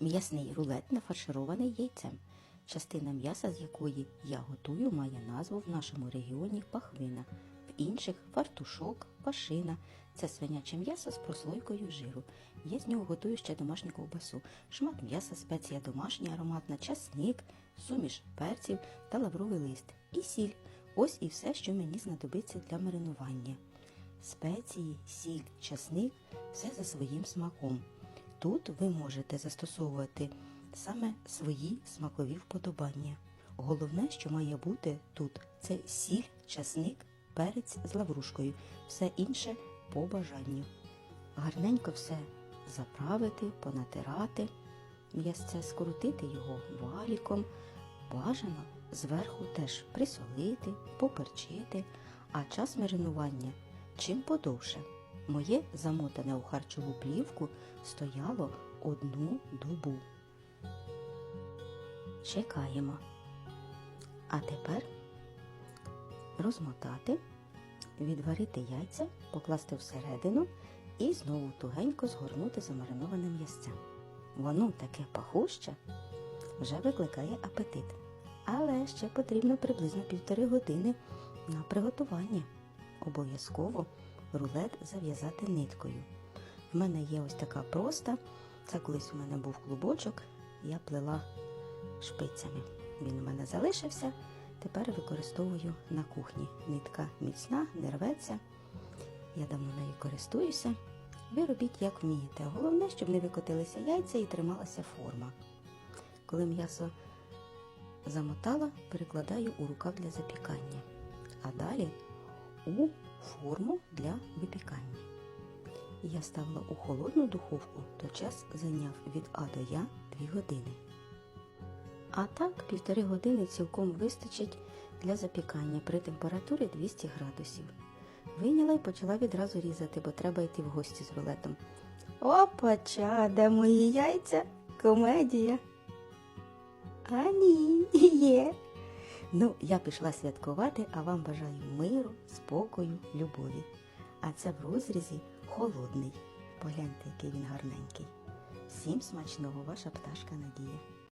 М'ясний рулет нафарширований яйцем, частина м'яса з якої я готую має назву в нашому регіоні пахвина, в інших фартушок, пашина. Це свиняче м'ясо з прослойкою жиру. Я з нього готую ще домашню ковбасу, шмат м'яса, спеція домашня, ароматна, часник, суміш перців та лавровий лист і сіль. Ось і все, що мені знадобиться для маринування. Спеції, сіль, часник все за своїм смаком. Тут ви можете застосовувати саме свої смакові вподобання. Головне, що має бути тут, це сіль, часник, перець з лаврушкою, все інше по бажанню. Гарненько все заправити, понатирати, м'ясце скрутити його валіком, бажано зверху теж присолити, поперчити, а час маринування чим подовше. Моє замотане у харчову плівку стояло одну добу. Чекаємо. А тепер розмотати, відварити яйця, покласти всередину і знову тугенько згорнути замариноване м'ясцем. Воно таке пахуще, вже викликає апетит. Але ще потрібно приблизно півтори години на приготування. Обов'язково рулет зав'язати ниткою. В мене є ось така проста. Це колись у мене був клубочок, я плела шпицями. Він у мене залишився. Тепер використовую на кухні. Нитка міцна, не рветься. Я давно нею користуюся. Ви робіть, як вмієте. Головне, щоб не викотилися яйця і трималася форма. Коли м'ясо замотала, перекладаю у рукав для запікання. А далі у форму для випікання. Я ставила у холодну духовку, то час зайняв від А до Я 2 години. А так, півтори години цілком вистачить для запікання при температурі 200 градусів. Вийняла і почала відразу різати, бо треба йти в гості з рулетом. Опача, де мої яйця? Комедія. А ні, є. Ну, я пішла святкувати, а вам бажаю миру, спокою, любові. А це в розрізі холодний. Погляньте, який він гарненький. Всім смачного, ваша пташка Надія.